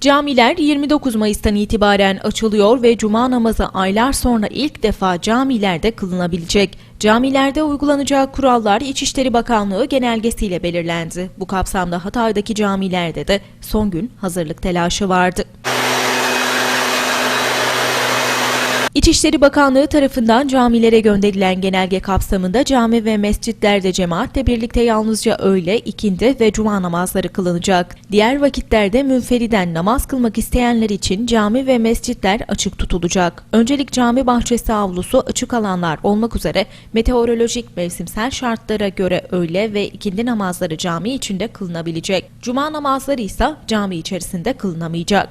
Camiler 29 Mayıs'tan itibaren açılıyor ve cuma namazı aylar sonra ilk defa camilerde kılınabilecek. Camilerde uygulanacak kurallar İçişleri Bakanlığı genelgesiyle belirlendi. Bu kapsamda Hatay'daki camilerde de son gün hazırlık telaşı vardı. İçişleri Bakanlığı tarafından camilere gönderilen genelge kapsamında cami ve mescitlerde cemaatle birlikte yalnızca öğle, ikindi ve cuma namazları kılınacak. Diğer vakitlerde münferiden namaz kılmak isteyenler için cami ve mescitler açık tutulacak. Öncelik cami bahçesi avlusu açık alanlar olmak üzere meteorolojik mevsimsel şartlara göre öğle ve ikindi namazları cami içinde kılınabilecek. Cuma namazları ise cami içerisinde kılınamayacak.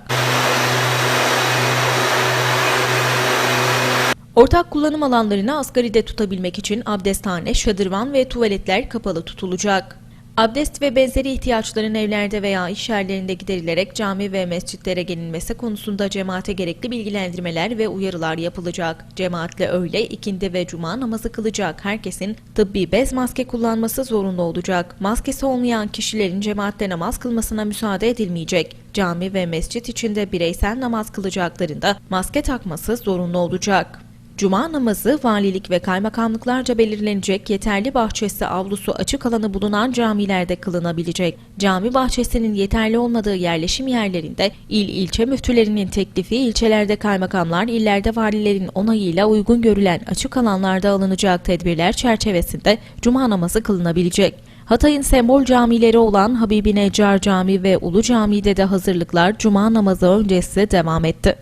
Ortak kullanım alanlarını asgaride tutabilmek için abdesthane, şadırvan ve tuvaletler kapalı tutulacak. Abdest ve benzeri ihtiyaçların evlerde veya iş yerlerinde giderilerek cami ve mescitlere gelinmesi konusunda cemaate gerekli bilgilendirmeler ve uyarılar yapılacak. Cemaatle öğle, ikindi ve cuma namazı kılacak herkesin tıbbi bez maske kullanması zorunlu olacak. Maskesi olmayan kişilerin cemaatte namaz kılmasına müsaade edilmeyecek. Cami ve mescit içinde bireysel namaz kılacaklarında maske takması zorunlu olacak. Cuma namazı valilik ve kaymakamlıklarca belirlenecek yeterli bahçesi avlusu açık alanı bulunan camilerde kılınabilecek. Cami bahçesinin yeterli olmadığı yerleşim yerlerinde il ilçe müftülerinin teklifi ilçelerde kaymakamlar, illerde valilerin onayıyla uygun görülen açık alanlarda alınacak tedbirler çerçevesinde cuma namazı kılınabilecek. Hatay'ın sembol camileri olan Habibi Neccar Camii ve Ulu Cami'de de hazırlıklar cuma namazı öncesi devam etti.